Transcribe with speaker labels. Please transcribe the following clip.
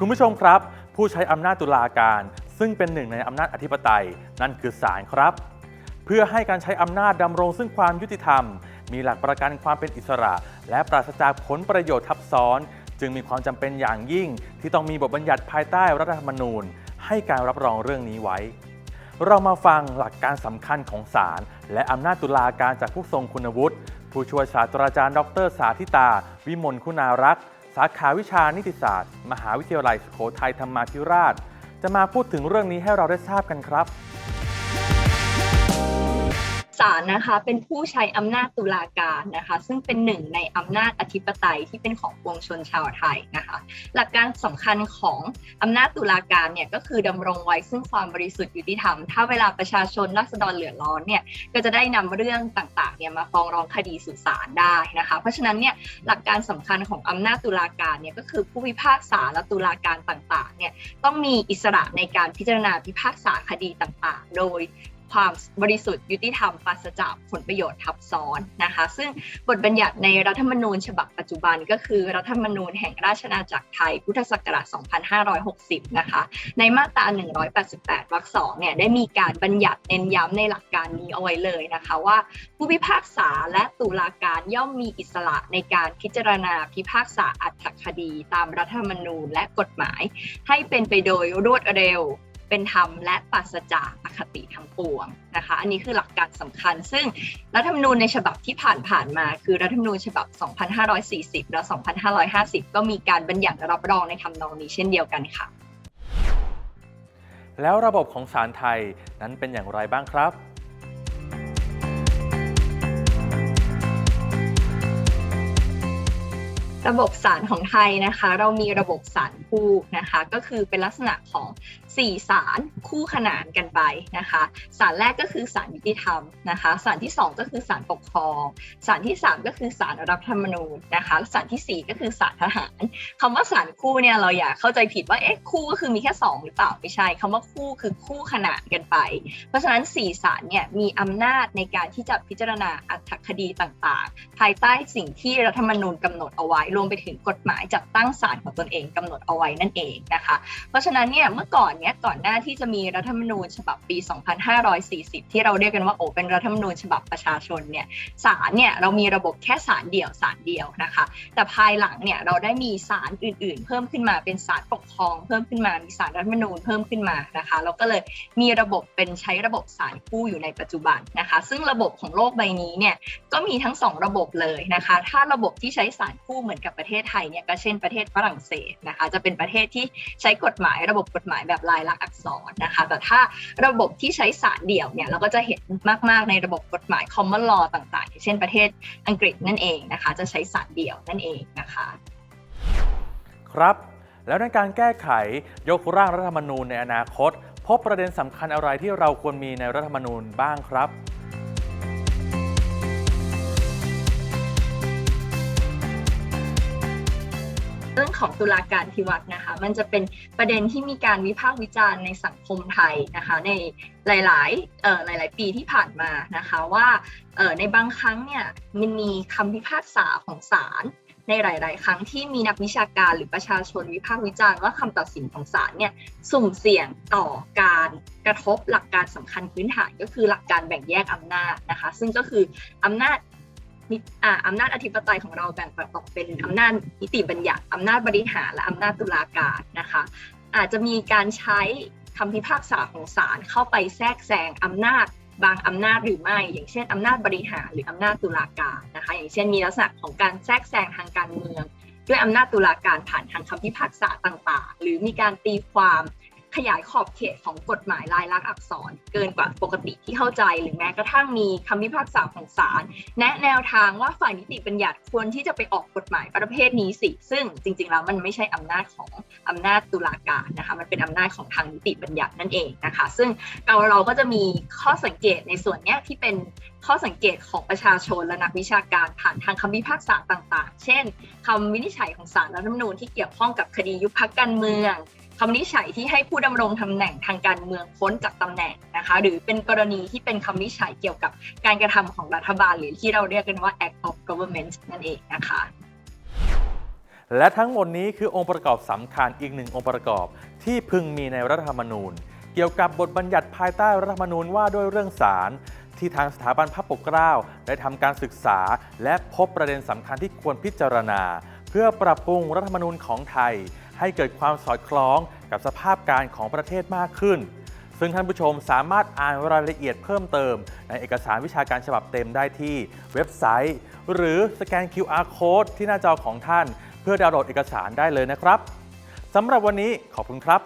Speaker 1: คุณผู้ชมครับ ผู้ใช้อำนาจตุลาการ ซึ่งเป็นหนึ่งในอำนาจอธิปไตย นั่นคือศาลครับ เพื่อให้การใช้อำนาจดำรงซึ่งความยุติธรรม มีหลักประกันความเป็นอิสระ และปราศจากผลประโยชน์ทับซ้อน จึงมีความจำเป็นอย่างยิ่ง ที่ต้องมีบทบัญญัติภายใต้รัฐธรรมนูญ ให้การรับรองเรื่องนี้ไว้ เรามาฟังหลักการสำคัญของศาลและอำนาจตุลาการจากผู้ทรงคุณวุฒิผู้ช่วยศาสตราจารย์ ดร สาธิตา วิมลคุณารักษ์าขาวิชานิติศาสตร์ มหาวิทยาลัยสุโขทัยธรรมาธิราช จะมาพูดถึงเรื่องนี้ให้เราได้ทราบกันครับ
Speaker 2: ศาลนะคะเป็นผู้ใช้อำนาจตุลาการนะคะ ซึ่งเป็นหนึ่งในอำนาจอธิปไตยที่เป็นของปวงชนชาวไทยนะคะ หลักการสำคัญของอำนาจตุลาการเนี่ยก็คือดำรงไว้ซึ่งความบริสุทธิ์ยุติธรรม ถ้าเวลาประชาชนราษฎรเหลือร้อนเนี่ยก็จะได้นำเรื่องต่างๆเนี่ยมาฟ้องร้องคดีสู่ศาลได้นะคะ เพราะฉะนั้นเนี่ยหลักการสำคัญของอำนาจตุลาการเนี่ยก็คือผู้พิพากษาและตุลาการต่างๆเนี่ยต้องมีอิสระในการพิจารณาพิพากษาคดีต่างๆ โดย ความบริสุทธิ์ยุติธรรมปราศจากผลประโยชน์ทับซ้อนนะคะ ซึ่งบทบัญญัติในรัฐธรรมนูญฉบับปัจจุบันก็คือรัฐธรรมนูญแห่งราชอาณาจักรไทยพุทธศักราช 2560 นะคะ ในมาตรา 188 วรรคสองเนี่ยได้มีการบัญญัติเน้นย้ำในหลักการนี้เอาไว้เลยนะคะว่า ผู้พิพากษาและตุลาการย่อมมีอิสระในการพิจารณาพิพากษาอัตคดี ตามรัฐธรรมนูญและกฎหมาย ให้เป็นไปโดยรวดเร็ว เป็นธรรมและปราศจากอคติทั้งปวงนะคะ อันนี้คือหลักการสำคัญ ซึ่งรัฐธรรมนูญในฉบับที่ผ่านๆมา คือรัฐธรรมนูญฉบับ 2540 และ 2550 ก็มีการบัญญัติรับรองในทำนองนี้เช่นเดียวกันค่ะ
Speaker 1: แล้วระบบของศาลไทยนั้นเป็นอย่างไรบ้างครับ
Speaker 2: ระบบศาลของไทยนะคะ เรามีระบบศาลคู่นะคะ ก็คือเป็นลักษณะของ 4ศาลคู่ขนานกันไปนะคะศาลแรกก็คือศาลยุติธรรมนะคะศาลที่ 2 ก็คือศาลปกครองศาลที่ 3 ก็คือศาลรัฐธรรมนูญนะคะศาลทีสี่ 4 ก็คือศาลทหารคำว่าศาลคู่เนี่ยเราอย่าเข้าใจผิดว่าเอ๊ะคู่ก็คือมีแค่ 2 หรือเปล่าไม่ใช่คำว่าคู่คือคู่ขนานกันไป เพราะฉะนั้น4ศาลเนี่ยมีอำนาจในการที่จะพิจารณาอัตคดีต่างๆ ภายใต้สิ่งที่รัฐธรรมนูญกำหนดเอาไว้ รวมไปถึงกฎหมายจัดตั้งศาลของตนเองกำหนดเอาไว้นั่นเองนะคะ เพราะฉะนั้นเนี่ยเมื่อก่อนเนี่ยก่อนหน้าที่จะมีรัฐธรรมนูญฉบับปี 2540 ที่เราเรียกกันว่าโอเป็นรัฐธรรมนูญฉบับประชาชนเนี่ยศาลเนี่ยเรามีระบบแค่ศาลเดี่ยวศาลเดียวนะคะ แต่ภายหลังเนี่ยเราได้มีศาลอื่น ๆ เพิ่มขึ้นมาเป็นศาลปกครอง เพิ่มขึ้นมามีศาลรัฐธรรมนูญเพิ่มขึ้นมานะคะเราก็เลยมีระบบเป็นใช้ระบบศาลคู่อยู่ในปัจจุบันนะคะ ซึ่งระบบของโลกใบนี้เนี่ยก็มีทั้งสองระบบเลยนะคะ ถ้าระบบที่ใช้ศาลคู่เหมือนกับประเทศไทยเนี่ยก็เช่นประเทศฝรั่งเศสนะคะ จะเป็นประเทศที่ใช้กฎหมายระบบกฎหมายแบบลายลักษณ์อักษรนะคะ แต่ถ้าระบบที่ใช้สารเดี่ยวเนี่ยเราก็จะเห็นมาก ๆ ในระบบกฎหมาย common law ต่างๆ เช่นประเทศอังกฤษนั่นเองนะคะ จะใช้สารเดี่ยวนั่นเองนะคะ
Speaker 1: ครับ แล้วในการแก้ไขยกร่างรัฐธรรมนูญในอนาคต พบประเด็นสำคัญอะไรที่เราควรมีในรัฐธรรมนูญบ้างครับ
Speaker 2: เรื่องของตุลาการพิวัตรนะคะ มันจะเป็นประเด็นที่มีการวิพากษ์วิจารณ์ในสังคมไทยนะคะ ในหลายๆเอ่อหลาย ๆ ปีที่ผ่านมานะคะว่าเอ่อในบางครั้งเนี่ยมันมีคำพิพากษาของศาลในหลาย ๆ ครั้งที่มีนักวิชาการหรือประชาชนวิพากษ์วิจารณ์ว่าคำตัดสินของศาลเนี่ยสุ่มเสี่ยงต่อการกระทบหลักการสำคัญพื้นฐานก็คือหลักการแบ่งแยกอำนาจนะคะ ซึ่งก็คืออำนาจ อ่าอำนาจอธิปไตยของเราแบ่งออกเป็นอำนาจนิติบัญญัติอำนาจบริหารและอำนาจตุลาการนะคะ อาจจะมีการใช้คำพิพากษาของศาลเข้าไปแทรกแซงอำนาจบางอำนาจหรือไม่ อย่างเช่นอำนาจบริหารหรืออำนาจตุลาการนะคะ อย่างเช่นมีลักษณะของการแทรกแซงทางการเมือง ด้วยอำนาจตุลาการผ่านทางคำพิพากษาต่างๆ หรือมีการตีความ ขยายขอบเขตของกฎหมายลายลักษณ์อักษร เกินกว่าปกติที่เข้าใจ หรือแม้กระทั่งมีคำพิพากษาของศาลแนะแนวทางว่าฝ่ายนิติบัญญัติควรที่จะไปออกกฎหมายประเภทนี้สิ ซึ่งจริง ๆ แล้วมันไม่ใช่อำนาจของอำนาจตุลาการนะคะ มันเป็นอำนาจของทางนิติบัญญัตินั่นเองนะคะ ซึ่งเราเราก็จะมีข้อสังเกตในส่วนนี้ที่เป็นข้อสังเกตของประชาชนและนักวิชาการผ่านทางคำพิพากษาต่าง ๆ เช่นคำวินิจฉัยของศาลรัฐธรรมนูญที่เกี่ยวข้องกับคดียุบพักการเมือง คำวินิจฉัยที่ให้ผู้ดำรงตำแหน่งทางการเมืองพ้นจากตำแหน่งนะคะ หรือเป็นกรณีที่เป็นคำวินิจฉัยเกี่ยวกับการกระทำของรัฐบาล หรือที่เราเรียกกันว่า act of government นั่นเองนะคะ
Speaker 1: และทั้งหมดนี้คือองค์ประกอบสำคัญอีกหนึ่งองค์ประกอบ ที่พึงมีในรัฐธรรมนูญ เกี่ยวกับบทบัญญัติภายใต้รัฐธรรมนูญว่าด้วยเรื่องศาลที่ทางสถาบันพระปกเกล้าได้ทำการศึกษา และพบประเด็นสำคัญที่ควรพิจารณา เพื่อปรับปรุงรัฐธรรมนูญของไทย ให้เกิดความสอดคล้องกับสภาพการของประเทศมากขึ้น ซึ่งท่านผู้ชมสามารถอ่านรายละเอียดเพิ่มเติม ในเอกสารวิชาการฉบับเต็มได้ที่เว็บไซต์ หรือสแกน QR Code ที่หน้าจอของท่าน เพื่อดาวน์โหลดเอกสารได้เลยนะครับสำหรับวันนี้ขอบคุณครับ